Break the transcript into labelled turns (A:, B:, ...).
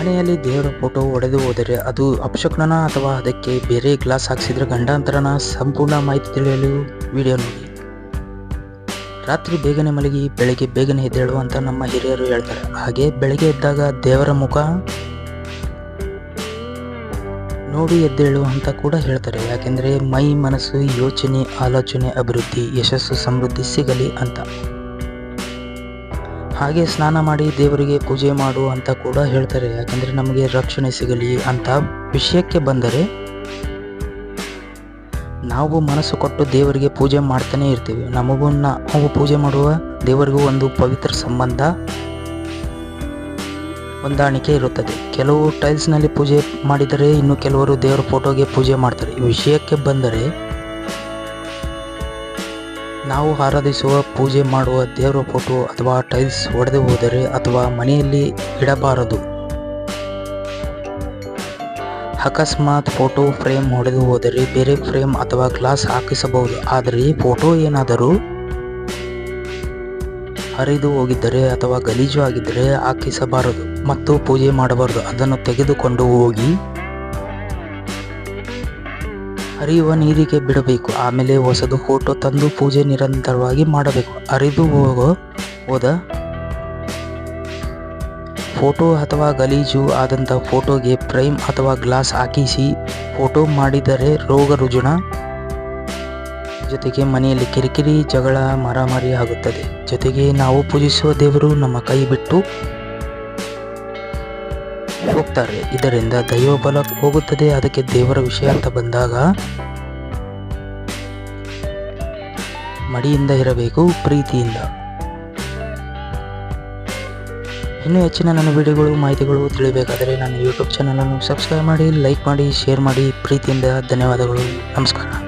A: ಮನೆಯಲ್ಲಿ ದೇವರ ಫೋಟೋ ಒಡೆದು ಹೋದರೆ ಅದು ಅಪಶಕುನ ಅಥವಾ ಅದಕ್ಕೆ ಬೇರೆ ಗ್ಲಾಸ್ ಹಾಕ್ಸಿದ್ರೆ ಗಂಡಾಂತರನ ಸಂಪೂರ್ಣ ಮಾಹಿತಿ ತಿಳಿಯಲು ವಿಡಿಯೋ ನೋಡಿ. ರಾತ್ರಿ ಬೇಗನೆ ಮಲಗಿ, ಬೆಳಗ್ಗೆ ಬೇಗನೆ ಎದ್ದೇಳು ಅಂತ ನಮ್ಮ ಹಿರಿಯರು ಹೇಳ್ತಾರೆ. ಹಾಗೆ ಬೆಳಗ್ಗೆ ಎದ್ದಾಗ ದೇವರ ಮುಖ ನೋಡಿ ಎದ್ದೇಳು ಅಂತ ಕೂಡ ಹೇಳ್ತಾರೆ. ಯಾಕೆಂದರೆ ಮೈ ಮನಸ್ಸು ಯೋಚನೆ, ಆಲೋಚನೆ, ಅಭಿವೃದ್ಧಿ, ಯಶಸ್ಸು, ಸಮೃದ್ಧಿ ಸಿಗಲಿ ಅಂತ. ಹಾಗೆ ಸ್ನಾನ ಮಾಡಿ ದೇವರಿಗೆ ಪೂಜೆ ಮಾಡು ಅಂತ ಕೂಡ ಹೇಳ್ತಾರೆ. ಯಾಕಂದ್ರೆ ನಮಗೆ ರಕ್ಷಣೆ ಸಿಗಲಿ ಅಂತ ವಿಷಯಕ್ಕೆ ಬಂದರೆ ನಾವು ಮನಸ್ಸು ಕೊಟ್ಟು ದೇವರಿಗೆ ಪೂಜೆ ಮಾಡ್ತಾನೆ ಇರ್ತೀವಿ. ನಮಗೂ ನಾವು ಪೂಜೆ ಮಾಡುವ ದೇವರಿಗೂ ಒಂದು ಪವಿತ್ರ ಸಂಬಂಧ ಹೊಂದಾಣಿಕೆ ಇರುತ್ತದೆ. ಕೆಲವು ಟೈಲ್ಸ್ನಲ್ಲಿ ಪೂಜೆ ಮಾಡಿದರೆ ಇನ್ನು ಕೆಲವರು ದೇವರ ಫೋಟೋಗೆ ಪೂಜೆ ಮಾಡ್ತಾರೆ. ವಿಷಯಕ್ಕೆ ಬಂದರೆ ನಾವು ಆರಾಧಿಸುವ ಪೂಜೆ ಮಾಡುವ ದೇವರ ಫೋಟೋ ಅಥವಾ ಟೈಲ್ಸ್ ಒಡೆದು ಹೋದರೆ ಅಥವಾ ಮನೆಯಲ್ಲಿ ಇಡಬಾರದು. ಅಕಸ್ಮಾತ್ ಫೋಟೋ ಫ್ರೇಮ್ ಹೊಡೆದು ಹೋದರೆ ಬೇರೆ ಫ್ರೇಮ್ ಅಥವಾ ಗ್ಲಾಸ್ ಹಾಕಿಸಬಹುದು. ಆದರೆ ಫೋಟೋ ಏನಾದರೂ ಹರಿದು ಹೋಗಿದ್ದರೆ ಅಥವಾ ಗಲೀಜು ಆಗಿದ್ದರೆ ಹಾಕಿಸಬಾರದು ಮತ್ತು ಪೂಜೆ ಮಾಡಬಾರದು. ಅದನ್ನು ತೆಗೆದುಕೊಂಡು ಹೋಗಿ ಹರಿಯುವ ನೀರಿಗೆ ಬಿಡಬೇಕು. ಆಮೇಲೆ ಹೊಸದು ಫೋಟೋ ತಂದು ಪೂಜೆ ನಿರಂತರವಾಗಿ ಮಾಡಬೇಕು. ಹರಿದು ಹೋಗೋ, ಹೋದ ಫೋಟೋ ಅಥವಾ ಗಲೀಜು ಆದಂಥ ಫೋಟೋಗೆ ಫ್ರೇಮ್ ಅಥವಾ ಗ್ಲಾಸ್ ಹಾಕಿಸಿ ಫೋಟೋ ಮಾಡಿದರೆ ರೋಗ ರುಜಿನ ಜೊತೆಗೆ ಮನೆಯಲ್ಲಿ ಕಿರಿಕಿರಿ ಜಗಳ ಮಾರಾಮಾರಿ ಆಗುತ್ತದೆ. ಜೊತೆಗೆ ನಾವು ಪೂಜಿಸುವ ದೇವರು ನಮ್ಮ ಕೈ ಬಿಟ್ಟು ಹೋಗ್ತಾರೆ. ಇದರಿಂದ ದೈವಬಲ ಹೋಗುತ್ತದೆ. ಅದಕ್ಕೆ ದೇವರ ವಿಷಯ ಅಂತ ಬಂದಾಗ ಮಡಿಯಿಂದ ಇರಬೇಕು, ಪ್ರೀತಿಯಿಂದ. ಇನ್ನೂ ಹೆಚ್ಚಿನ ನನ್ನ ವಿಡಿಯೋಗಳು, ಮಾಹಿತಿಗಳು ತಿಳಿಬೇಕಾದರೆ ನನ್ನ ಯೂಟ್ಯೂಬ್ ಚಾನಲನ್ನು ಸಬ್ಸ್ಕ್ರೈಬ್ ಮಾಡಿ ಲೈಕ್ ಮಾಡಿ ಶೇರ್ ಮಾಡಿ. ಪ್ರೀತಿಯಿಂದ ಧನ್ಯವಾದಗಳು. ನಮಸ್ಕಾರ.